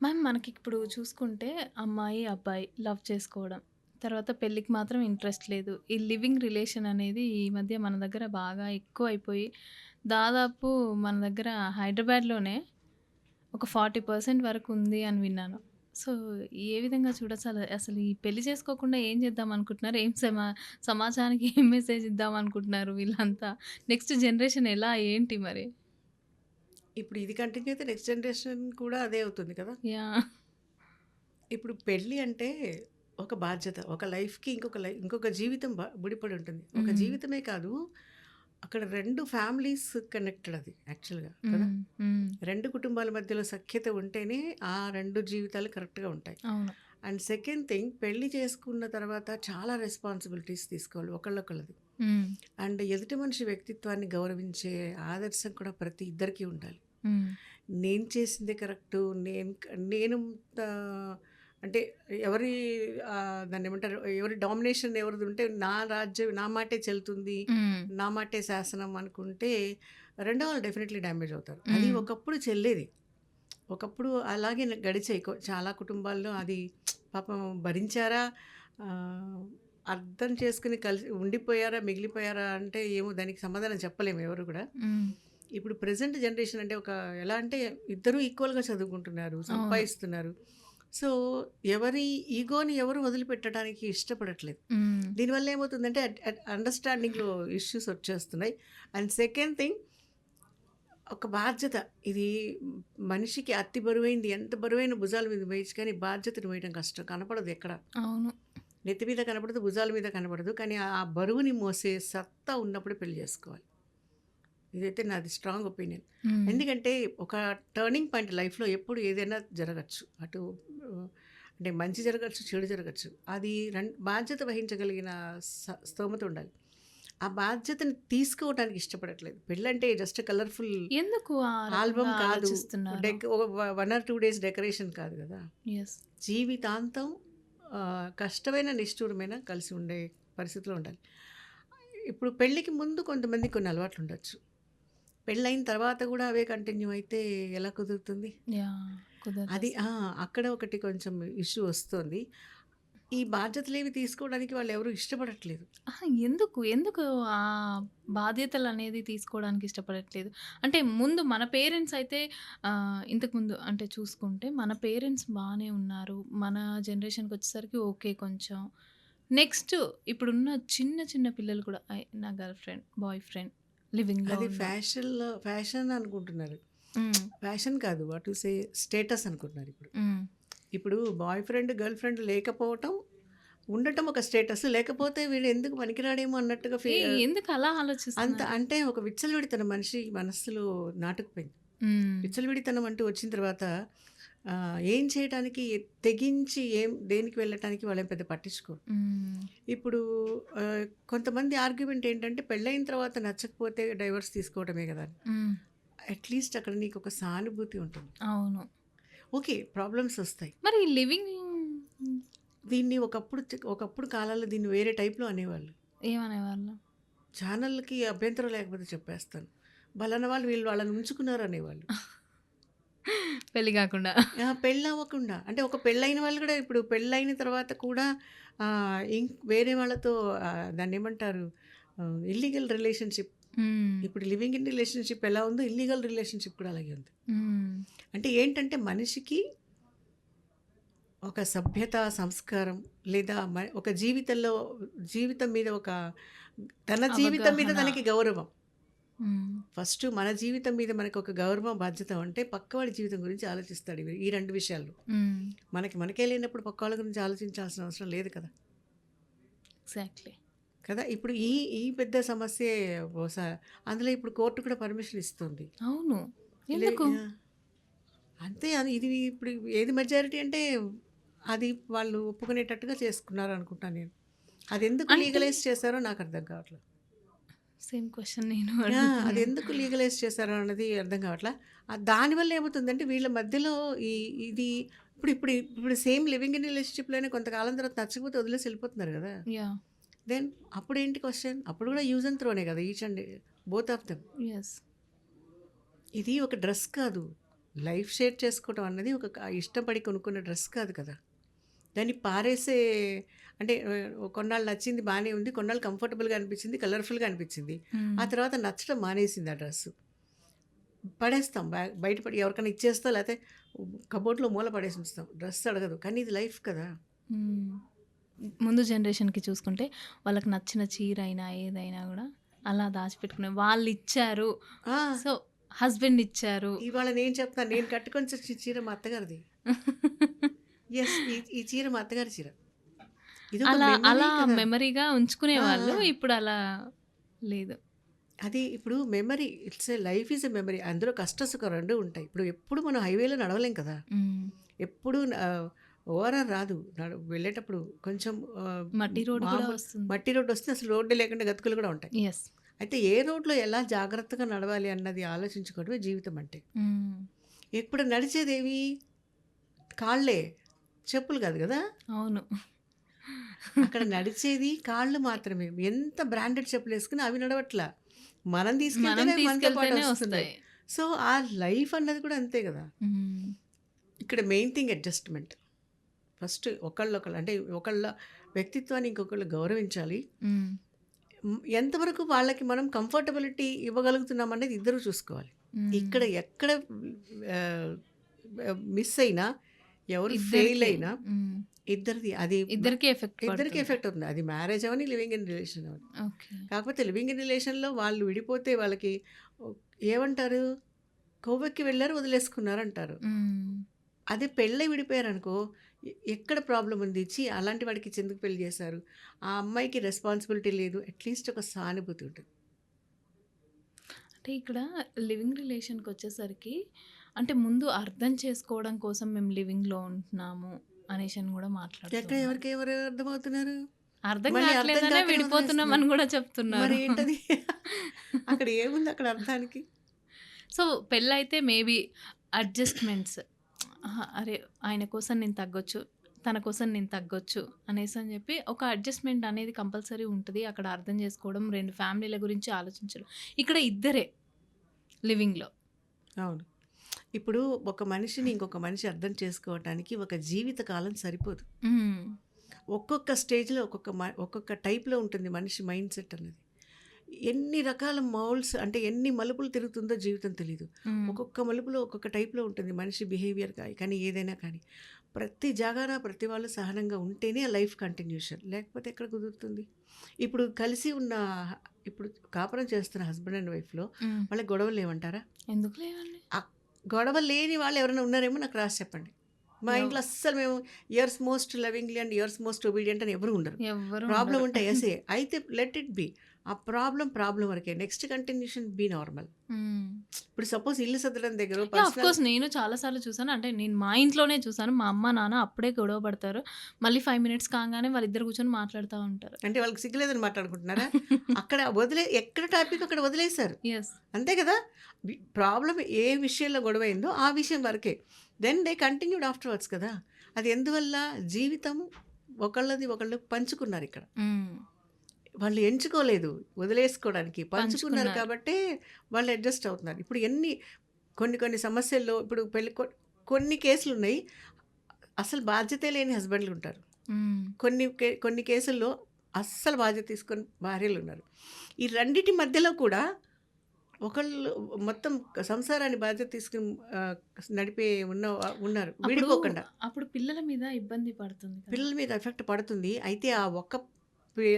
Ma'am మనకి ఇప్పుడు చూసుకుంటే అమ్మాయి, అబ్బాయి లవ్ చేసుకోవడం. తర్వాత పెళ్ళికి మాత్రం ఇంట్రెస్ట్ లేదు. ఈ లివింగ్ రిలేషన్ అనేది ఈ మధ్య మన దగ్గర బాగా ఎక్కువ అయిపోయి దాదాపు మన దగ్గర హైదరాబాద్‌లోనే ఒక 40% వరకు ఉంది అని విన్నాను. సో, ఏ విధంగా చూడొచ్చు? అసలు ఈ పెళ్ళి చేసుకోకుండా ఏం చేద్దాం అనుకుంటున్నారు? ఏం సమా సమాజానికి ఏం మెసేజ్ ఇద్దాం అనుకుంటున్నారు వీళ్ళంతా? నెక్స్ట్ జనరేషన్ ఎలా? ఏంటి మరి? ఇప్పుడు ఇది కంటిన్యూ అయితే నెక్స్ట్ జనరేషన్ కూడా అదే అవుతుంది కదా! ఇప్పుడు పెళ్ళి అంటే ఒక బాధ్యత. ఒక లైఫ్‌కి ఇంకొక లై ఇంకొక జీవితం బ ముడిపడి ఉంటుంది. ఒక హ్మ్. జీవితమే కాదు, అక్కడ 2 ఫ్యామిలీస్ కనెక్టెడ్ అది యాక్చువల్‌గా కదా! హ్మ్. హ్మ్. 2 కుటుంబాల మధ్యలో సఖ్యత ఉంటేనే ఆ 2 జీవితాలు కరెక్ట్‌గా ఉంటాయి. అండ్ సెకండ్ థింగ్ పెళ్ళి చేసుకున్న తర్వాత చాలా రెస్పాన్సిబిలిటీస్ తీసుకోవాలి ఒకళ్ళొకళ్ళది. అండ్ ఎదుటి మనిషి వ్యక్తిత్వాన్ని గౌరవించే ఆదర్శం కూడా ప్రతి ఇద్దరికీ ఉండాలి. నేను చేసిందే కరెక్టు. నేను నేను అంటే ఎవరి ఆహ్, దాన్నేమంటారు? ఎవరి డామినేషన్ ఎవరిది ఉంటే నా రాజ్యం నా మాటే చెల్లుతుంది. హ్మ్. నా మాటే శాసనం అనుకుంటే రెండో వాళ్ళు డెఫినెట్‌లీ డ్యామేజ్ అవుతారు. అది. ఒకప్పుడు చెల్లేది. ఒకప్పుడు అలాగే గడిచాయి. చాలా కుటుంబాల్లో అది పాపం భరించారా? అర్థం చేసుకొని కలిసి ఉండిపోయారా? మిగిలిపోయారా? అంటే ఏమో దానికి సమాధానం చెప్పలేము ఎవరు కూడా. ఇప్పుడు ప్రెజెంట్ జనరేషన్ అంటే ఒక ఎలా అంటే ఇద్దరూ ఈక్వల్‌గా చదువుకుంటున్నారు. సంపాదిస్తున్నారు. సో, ఎవరి ఈగోని ఎవరు వదిలిపెట్టడానికి ఇష్టపడట్లేదు. దీనివల్ల ఏమవుతుందంటే అండర్‌స్టాండింగ్‌లో ఇష్యూస్ వచ్చేస్తున్నాయి. అండ్ సెకండ్ థింగ్ ఒక బాధ్యత. ఇది మనిషికి అతి బరువైంది. ఎంత బరువైన భుజాల మీద వేయొచ్చు కానీ బాధ్యతను మోయడం కష్టం. కనపడదు ఎక్కడ. అవును. నెత్తి మీద కనపడదు. భుజాల మీద కనపడదు. కానీ ఆ బరువుని మోసే సత్తా ఉన్నప్పుడు పెళ్ళి చేసుకోవాలి. ఇదైతే నాది స్ట్రాంగ్ ఒపీనియన్. ఎందుకంటే ఒక టర్నింగ్ పాయింట్ లైఫ్‌లో ఎప్పుడు ఏదైనా జరగచ్చు. అటు అంటే మంచి జరగచ్చు, చెడు జరగచ్చు. అది బాధ్యత వహించగలిగిన స్తోమత ఉండాలి. ఆ బాధ్యతని తీసుకోవడానికి ఇష్టపడట్లేదు. పెళ్ళంటే జస్ట్ కలర్‌ఫుల్ ఎందుకు ఆల్బమ్ కాదు. 1 ఆర్ 2 డేస్ డెకరేషన్ కాదు కదా! జీవితాంతం కష్టమైన, నిష్ఠూరమైన కలిసి ఉండే పరిస్థితిలో ఉండాలి. ఇప్పుడు పెళ్ళికి ముందు కొంతమందికి కొన్ని అలవాట్లు ఉండొచ్చు. పెళ్ళైన తర్వాత కూడా అవే కంటిన్యూ అయితే ఎలా కుదురుతుంది? అది! అక్కడ ఒకటి కొంచెం ఇష్యూ వస్తోంది. ఈ బాధ్యతలేవి తీసుకోవడానికి వాళ్ళెవరు ఇష్టపడట్లేదు. అహా! ఎందుకు? ఎందుకు ఆ బాధ్యతలనేది తీసుకోవడానికి ఇష్టపడట్లేదు? అంటే ముందు మన పేరెంట్స్ అయితే ఇంతకుముందు అంటే చూసుకుంటే మన పేరెంట్స్ బానే ఉన్నారు. మన జనరేషన్‌కొచ్చేసరికి ఓకే కొంచెం. నెక్స్ట్ ఇప్పుడున్న చిన్న చిన్న పిల్లలు కూడా నా గర్ల్ ఫ్రెండ్, బాయ్ ఫ్రెండ్ లివింగ్‌లో అది ఉన్న ఫ్యాషన్‌లో ఫ్యాషన్ అనుకుంటున్నారు. ఫ్యాషన్ కాదు. వాట్ సే స్టేటస్ అనుకుంటున్నారు ఇప్పుడు. ఇప్పుడు బాయ్ ఫ్రెండ్, గర్ల్ ఫ్రెండ్ లేకపోవటం, ఉండటం ఒక స్టేటస్. లేకపోతే వీడు ఎందుకు పనికిరాడేమో అన్నట్టుగా ఫీ ఏ ఎందుకు అలా అంత ఆలోచిస్తున్నారు? అంటే ఒక విచ్చలవిడితనం మనిషి మనస్సులో నాటుకుపోయింది. విచ్చలవిడితనం అంటూ వచ్చిన తర్వాత ఏం చేయటానికి తెగించి ఏం దేనికి వెళ్ళటానికి వాళ్ళేం పెద్ద పట్టించుకోరు. ఇప్పుడు కొంతమంది ఆర్గ్యుమెంట్ ఏంటంటే పెళ్ళైన తర్వాత నచ్చకపోతే డైవర్స్ తీసుకోవడమే కదా! అట్‌లీస్ట్ అక్కడ నీకొక సానుభూతి ఉంటుంది. అవును. ఓకే. ప్రాబ్లమ్స్ వస్తాయి. మరి లివింగ్ దీన్ని ఒకప్పుడు ఒకప్పుడు కాలాల్లో దీన్ని వేరే టైప్‌లో అనేవాళ్ళు. ఏమనేవాళ్ళు? ఛానల్‌కి అభ్యంతరం లేకపోతే చెప్పేస్తాను. పలానా వాళ్ళు వీళ్ళు వాళ్ళని ఉంచుకున్నారు అనేవాళ్ళు. పెళ్ళి కాకుండా. ఆ! పెళ్ళవ్వకుండా. అంటే ఒక పెళ్ళైన వాళ్ళు కూడా ఇప్పుడు పెళ్ళైన తర్వాత కూడా ఆహ్, ఇం వేరే వాళ్ళతో ఆహ్, దాన్నేమంటారు? ఆహ్, ఇల్లీగల్ రిలేషన్‌షిప్. ఇప్పుడు లివింగ్ ఇన్ రిలేషన్‌షిప్ ఎలా ఉందో ఇల్లీగల్ రిలేషన్‌షిప్ కూడా అలాగే ఉంది. అంటే ఏంటంటే మనిషికి ఒక సభ్యత, సంస్కారం లేదా ఒక జీవితంలో జీవితం మీద ఒక తన జీవితం మీద. తనకి గౌరవం. ఫస్ట్ మన జీవితం మీద మనకు ఒక గౌరవం, బాధ్యత ఉంటే పక్కవాడి జీవితం గురించి ఆలోచిస్తాడు ఈ 2 విషయాల్లో. హ్మ్. మనకి మనకే లేనప్పుడు పక్కోళ్ళ గురించి ఆలోచించాల్సిన అవసరం లేదు కదా! ఎగ్జాక్ట్‌లీ. కదా! ఇప్పుడు ఈ ఈ పెద్ద సమస్యే బహుశా అందులో ఇప్పుడు కోర్ట్ కూడా పర్మిషన్ ఇస్తుంది. అవును. అంతే ఇది ఇప్పుడు ఏది మెజారిటీ అంటే అది వాళ్ళు ఒప్పుకునేటట్టుగా చేసుకున్నారు అనుకుంటాను నేను. అదెందుకు అంటే లీగలైజ్ చేశారో నాకు అర్థం కావట్ల. సేమ్ క్వెషన్ నేను! అడుగుతున్నాను. అదెందుకు లీగలైజ్ చేశారో అన్నది అర్థం కావట్ల. దానివల్ల ఏమవుతుందంటే వీళ్ళ మధ్యలో ఈ ఇది ఇప్పుడు ఇప్పుడు ఇప్పుడు సేమ్ లివింగ్ ఇన్ రిలేషన్‌షిప్‌లోనే కొంతకాలం తర్వాత నచ్చకపోతే వదిలేసి వెళ్ళిపోతున్నారు కదా! దెన్ అప్పుడేంటి క్వెషన్? అప్పుడు కూడా యూజ్ అండ్ త్రోనే కదా! Each and both of them. ఇది ఒక డ్రెస్ కాదు. లైఫ్ షేర్ చేసుకోవడం అన్నది ఒక ఇష్టపడి కొనుక్కున్న డ్రెస్ కాదు కదా! దాన్ని పారేసే అంటే కొన్నాళ్ళు నచ్చింది బానే ఉంది. కొన్నాళ్ళు కంఫర్టబుల్‌గా అనిపించింది. కలర్‌ఫుల్‌గా అనిపించింది. ఆ. తర్వాత నచ్చడం మానేసింది ఆ డ్రెస్సు. పడేస్తాం. బ్యా బయట పడి ఎవరికైనా ఇచ్చేస్తా లేతే కబోర్డ్‌లో మూల పడేసి ఉంచుతాం. డ్రెస్ అడగదు. కానీ ఇది లైఫ్ కదా! ముందు జనరేషన్‌కి చూసుకుంటే వాళ్ళకి నచ్చిన చీర అయినా, ఏదైనా గూడా అలా దాచిపెట్టుకునే వాళ్ళిచ్చారు. ఆ! సో, హస్బెండ్ ఇచ్చారు. ఇవాళ నేను చెప్తాను. నేను కట్టుకొని చీర మా అత్తగారిది. యెస్. ఈ చీర మా అత్తగారి చీర. అలా అలా! మెమరీగా ఆ! ఉంచుకునేవాళ్ళు. ఆ! ఇప్పుడు అలా లేదు. అది ఇప్పుడు memory. It's a life is a memory. అందులో కష్ట సుఖం 2 ఉంటాయి. ఇప్పుడు ఎప్పుడు మనం హైవేలో నడవలేం కదా! ఎప్పుడు ఓఆర్ఆర్ రాదు. వెళ్ళేటప్పుడు కొంచెం మట్టి రోడ్ వస్తుంది. మట్టి రోడ్ వస్తే అసలు రోడ్డే లేకుండా గతుకులు కూడా ఉంటాయి. అయితే ఏ రోడ్‌లో ఎలా జాగ్రత్తగా నడవాలి అన్నది ఆలోచించుకోవడమే జీవితం అంటే. ఇప్పుడు నడిచేదేవి కాళ్ళే. చెప్పులు కాదు కదా! అవును. అక్కడ నడిచేది కాళ్ళు మాత్రమే. ఎంత బ్రాండెడ్ చెప్పులేసుకున్నా అవి నడవట్లా. మనం తీసుకెళ్తేనే. వస్తాయి. సో, ఆ లైఫ్ అన్నది కూడా అంతే కదా! ఇక్కడ మెయిన్ థింగ్ అడ్జస్ట్‌మెంట్. ఫస్ట్ ఒకళ్ళొకళ్ళు అంటే ఒకళ్ళ వ్యక్తిత్వాన్ని ఇంకొకళ్ళు గౌరవించాలి. ఎంతవరకు వాళ్ళకి మనం కంఫర్టబిలిటీ ఇవ్వగలుగుతున్నాం అనేది ఇద్దరు చూసుకోవాలి. ఇక్కడ. ఎక్కడ మిస్ అయినా, ఎవరు ఫెయిల్. అయినా. ఇద్దరిది అది ఇద్దరికీ ఎఫెక్ట్ ఇద్దరికీ. ఎఫెక్ట్ అవుతుంది. అది మ్యారేజ్ అవ్వని, లివింగ్ ఇన్ రిలేషన్ అవ్వని. ఓకే. కాకపోతే లివింగ్ ఇన్ రిలేషన్‌లో వాళ్ళు విడిపోతే వాళ్ళకి ఏమంటారు? కొవ్వెక్కి వెళ్ళారు వదిలేసుకున్నారు అంటారు. అదే పెళ్ళై విడిపోయారనుకో ఎక్కడ ప్రాబ్లమ్ ఉంది? ఛీ! అలాంటి వాడికి ఇచ్చి ఎందుకు పెళ్ళి చేశారు? ఆ అమ్మాయికి రెస్పాన్సిబిలిటీ లేదు. అట్‌లీస్ట్ ఒక సానుభూతి ఉంటుంది. అంటే ఇక్కడ లివింగ్ రిలేషన్‌కొచ్చేసరికి అంటే ముందు అర్థం చేసుకోవడం కోసం మేము లివింగ్‌లో ఉంటున్నాము అనేసని గూడా మాట్లాడుతూ ఎక్కడ ఉన్నారు. ఎవరికి ఎవరు అర్థమవుతున్నారు? అర్థం కావట్లేదనే విడిపోతున్నాం. అని గూడా చెప్తున్నారు. ఏంటది? అక్కడ ఏముంది అక్కడ అర్థానికి? సో, పెళ్ళైతే మేబీ అడ్జస్ట్‌మెంట్స్. అరే! ఆయన కోసం నేను తగ్గొచ్చు. తన కోసం నేను తగ్గొచ్చు అనేసని చెప్పి ఒక అడ్జస్ట్‌మెంట్ అనేది కంపల్సరీ ఉంటది. అక్కడ అర్థం చేసుకోవడం, 2 ఫ్యామిలీల గురించి ఆలోచించడం. ఇక్కడ ఇద్దరే లివింగ్‌లో. అవును. ఇప్పుడు ఒక మనిషిని ఇంకొక మనిషి అర్థం చేసుకోవటానికి ఒక జీవిత కాలం సరిపోదు. ఒక్కొక్క స్టేజ్‌లో ఒక్కొక్క ఒక్కొక్క టైప్‌లో ఉంటుంది మనిషి మైండ్ సెట్ అన్నది. ఎన్ని రకాల మౌల్డ్స్ అంటే ఎన్ని మలుపులు తిరుగుతుందో జీవితం తెలీదు. ఒక్కొక్క మలుపులో ఒక్కొక్క టైప్‌లో ఉంటుంది మనిషి బిహేవియర్ కానీ ఏదైనా కానీ. ప్రతి జాగాన ప్రతి వాళ్ళు సహనంగా ఉంటేనే ఆ లైఫ్ కంటిన్యూషన్. లేకపోతే ఎక్కడ కుదురుతుంది? ఇప్పుడు కలిసి ఉన్న ఇప్పుడు కాపురం చేస్తున్న హస్బెండ్ అండ్ వైఫ్‌లో. వాళ్ళకి గొడవలు లేవంటారా? ఎందుకు లేవండి? గొడవ లేని వాళ్ళు ఎవరైనా ఉన్నారేమో నాకు రాసి చెప్పండి. మా ఇంట్లో అస్సలు మేము years most lovingly and years most obedient అని ఎవరు ఉండరు. ఎవ్వరు ప్రాబ్లమ్ ఉండరు. ఉంటే ఎసే అయితే లెట్ ఇట్ బి. ఆ ప్రాబ్లమ్ ప్రాబ్లమ్ వరకే. Next continuation be normal. ఇప్పుడు సపోజ్ ఇల్లు సర్దడం దగ్గర ఆఫ్‌కోర్స్ నేను చాలా సార్లు చూసాను. అంటే నేను మా ఇంట్లోనే చూసాను. మా అమ్మ, నాన్న అప్పుడే గొడవ పడతారు. మళ్ళీ 5 మినిట్స్ కాంగానే వాళ్ళిద్దరు కూర్చొని మాట్లాడుతా ఉంటారు. అంటే వాళ్ళకి సిగ్గులేదని మాట్లాడుకుంటున్నారా? అక్కడ వదిలే ఎక్కడ టాపిక్ అక్కడ వదిలేసారు. యెస్. అంతే కదా! వి ప్రాబ్లమ్ ఏ విషయంలో గొడవయిందో ఆ విషయం వరకే. దెన్ దే కంటిన్యూడ్ ఆఫ్టర్‌వర్డ్స్ కదా! అది ఎందువల్ల జీవితం ఒకళ్ళది ఒకళ్ళు పంచుకున్నారిక్కడ. హ్మ్. వాళ్ళు ఎంచుకోలేదు వదిలేసుకోవడానికి. పంచుకున్నారు. కాబట్టే వాళ్ళు అడ్జస్ట్ అవుతున్నారు. ఇప్పుడు ఎన్ని కొన్ని కొన్ని సమస్యల్లో ఇప్పుడు పెళ్ళి కొన్ని కేసులున్నాయి. అసలు బాధ్యతే లేని హస్బెండ్‌లుంటారు. హ్మ్. కొన్ని కే కొన్ని కేసుల్లో అస్సలు బాధ్యత తీసుకొని భార్యలున్నారు. ఈ రెండిటి మధ్యలో కూడా ఒకళ్ళు మొత్తం సంసారాన్ని బాధ్యత తీసుకొని నడిపే ఉన్న ఉన్నారు. విడిపోకుండా. అప్పుడు పిల్లల మీద ఇబ్బంది పడుతుంది! పిల్లల మీద ఎఫెక్ట్ పడుతుంది. అయితే ఆ ఒక్క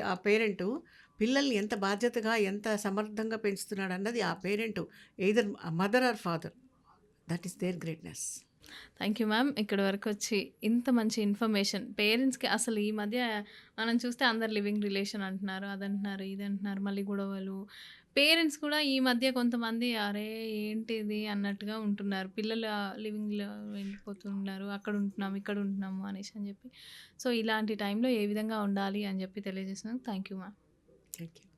ఆ పేరెంటు పిల్లల్ని ఎంత బాధ్యతగా, ఎంత సమర్థంగా పెంచుతున్నాడు అన్నది ఆ parent either mother or father. That is their greatness. Thank you ma'am. ఇక్కడి వచ్చి ఇంత మంచి ఇన్ఫర్మేషన్ పేరెంట్స్‌కి అసలు ఈ మధ్య మనం చూస్తే అందరు లివింగ్ రిలేషన్ అంటున్నారు. అదంటున్నారు, అంటున్నారు మళ్ళీ గొడవలు. పేరెంట్స్ కూడా ఈ మధ్య కొంతమంది అరే! ఏంటిది అన్నట్టుగా ఉంటున్నారు. పిల్లలు లివింగ్‌లో వెళ్ళిపోతున్నారు. అక్కడ ఉంటున్నాం, ఇక్కడ ఉంటున్నాము అనేసి అని చెప్పి. సో, ఇలాంటి టైంలో ఏ విధంగా ఉండాలి అని చెప్పి తెలియజేసినందుకు thank you ma'am. Thank you.